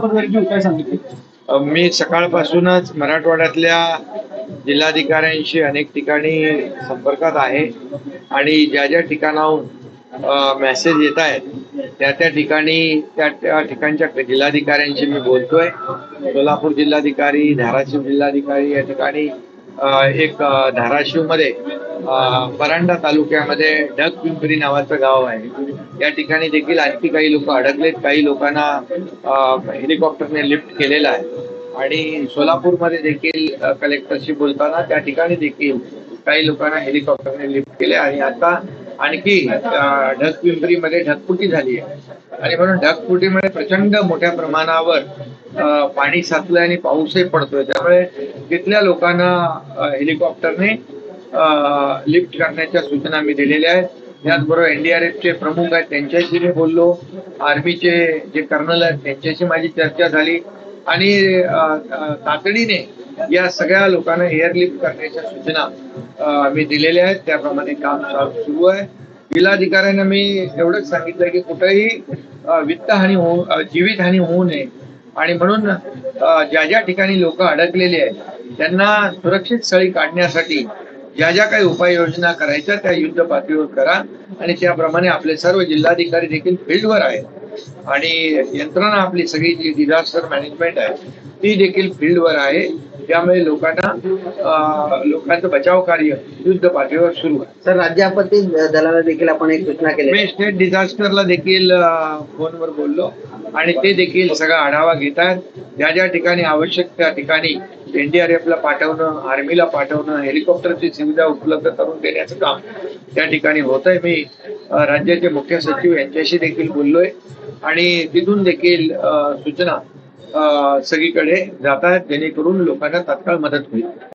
मी सकाळपासूनच मराठवाड्यातल्या जिल्हाधिकाऱ्यांशी अनेक ठिकाणी संपर्कात आहे आणि ज्या ज्या ठिकाणाहून मेसेज येत आहेत त्या त्या ठिकाणी त्या त्या ठिकाणच्या जिल्हाधिकाऱ्यांशी मी बोलतोय. सोलापूर जिल्हाधिकारी धाराशिव जिल्हाधिकारी या ठिकाणी एक धाराशिवमध्ये परांडा तालुक्यामध्ये ढगपिंपरी नावाचं गाव आहे. या ठिकाणी देखील आणखी काही लोक अडकलेत. काही लोकांना हेलिकॉप्टरने लिफ्ट केलेलं आहे. आणि सोलापूरमध्ये देखील कलेक्टरशी बोलताना त्या ठिकाणी देखील काही लोकांना हेलिकॉप्टरने लिफ्ट केले आणि आता आणखी अ, ढगपिंपरीमध्ये ढगफुटी झाली आहे. आणि म्हणून ढगफुटीमध्ये प्रचंड मोठ्या प्रमाणावर पाणी साचलंय आणि पाऊसही पडतोय. त्यामुळे तिथल्या लोकांना हेलिकॉप्टरने लिफ्ट करण्याच्या सूचना मी दिलेल्या आहेत. त्याचबरोबर एनडीआरएफचे प्रमुख आहेत त्यांच्याशी मी बोललो. आर्मीचे जे कर्नल आहेत त्यांच्याशी माझी चर्चा झाली. आणि तातडीने या सगळ्या लोकांना एअरलिफ्ट करण्याच्या सूचना मी दिलेल्या आहेत. त्याप्रमाणे काम चालू सुरू आहे. जिल्हाधिकाऱ्यांना मी एवढंच सांगितलं की कुठेही वित्तहानी होऊ जीवितहानी होऊ नये. आणि म्हणून ज्या ज्या ठिकाणी लोक अडकलेली आहेत त्यांना सुरक्षित स्थळी काढण्यासाठी ज्या ज्या काही उपाययोजना करायच्या त्या युद्ध पातळीवर करा. आणि त्याप्रमाणे आपले सर्व जिल्हाधिकारी देखील फील्डवर आहेत. आणि यंत्रणा आपली सगळी जी डिझास्टर मॅनेजमेंट आहे ती देखील फील्डवर आहे. त्यामुळे लोकांना लोकांचं बचाव कार्य युद्ध पातळीवर सुरू आहे. सर राज्य आपत्ती दलाला देखील आपण एक सूचना केली. मी स्टेट डिझास्टरला देखील फोनवर बोललो. आणि ते देखील सगळा आढावा घेत आहेत. ज्या ज्या ठिकाणी आवश्यक त्या ठिकाणी एनडीआरएफला पाठवणं आर्मीला पाठवणं हेलिकॉप्टरची सुविधा उपलब्ध करून देण्याचं काम त्या ठिकाणी होत आहे मी राज्याचे मुख्य सचिव यांच्याशी देखील बोललोय आणि तिथून देखील सूचना सगळीकडे जात आहेत जेणेकरून लोकांना तात्काळ मदत होईल.